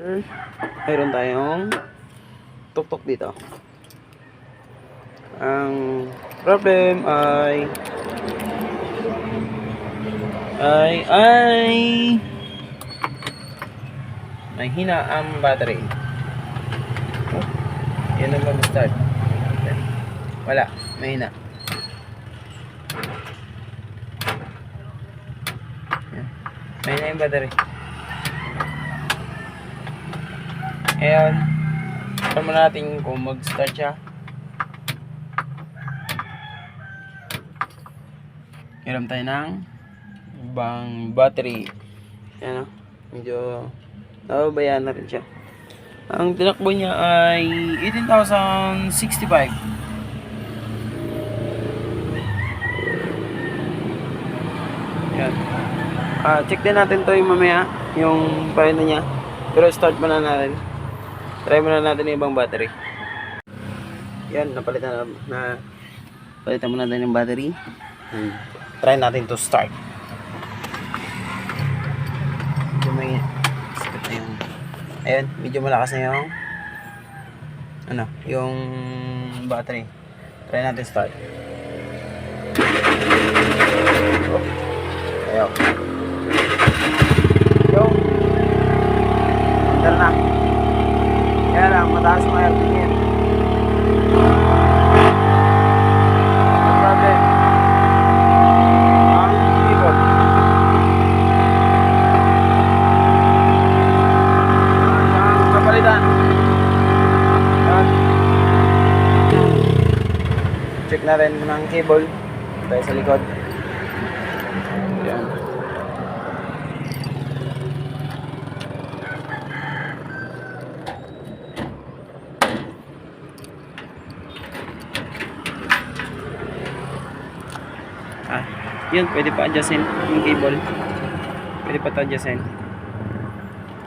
Mayroon tayong tuktok dito. Ang problem ay ay ay may hina ang battery. Oh, yan ang mag-start. Wala, may hina. Yan. May hina yung battery. Ayan. Mo natin kung mag-start siya. Hiram tayo ng ibang battery. Ayan o. Medyo nababayaan na rin siya. Ang tinakbo niya ay 18,065. Yan. Ah, check din natin to yung mamaya, yung parena niya. Pero start muna natin. Try muna natin yung ibang battery. Yan, napalitan na, palitan muna natin yung battery. Hmm. Try natin to start. Medyo may sakit ayun, medyo malakas na yung ano, yung battery. Try natin start. Oh. Ayaw. Yung Tara na. Kaya lang, mataas ang RPM. No problem. Ang keyboard. Ang kapalitan. Yan. Check na rin ang cable. Tayo sa likod. Yan. Ah, yun, pwede pa adjustin yung cable. Pwede pa ito adjustin.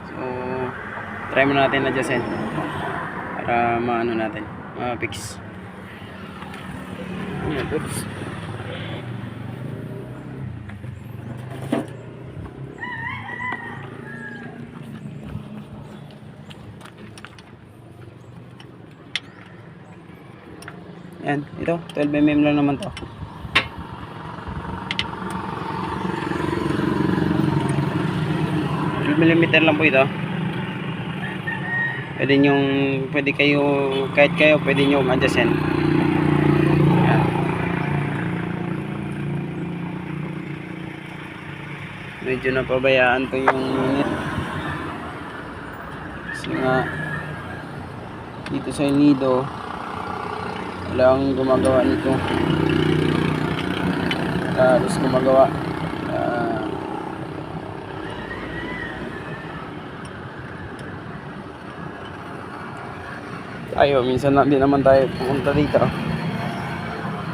So, try muna natin adjustin. Para maano natin, ma-fix. Yan, oops. Yan, ito, 12mm lang naman to. millimeter lang po ito pwede nyo pwede kayo kahit kayo pwede nyo adjustin medyo napabayaan to yung unit kasi nga dito sa nido wala akong gumagawa nito. Halos gumagawa. Ah, tayo minsan na din naman tayo pumunta dito.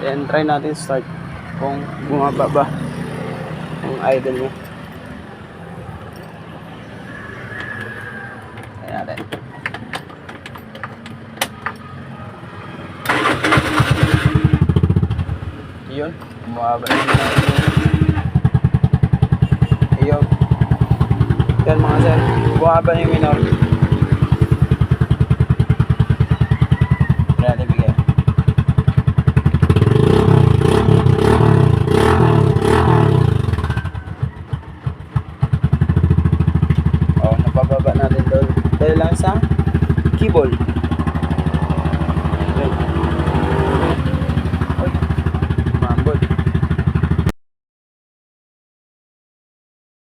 Then try natin start kung bumaba ba ang idol mo try natin yun yung yun yan mga sir bumaba na yung minor bigay. Oh, napababa natin doon. Dahil lang sa cable.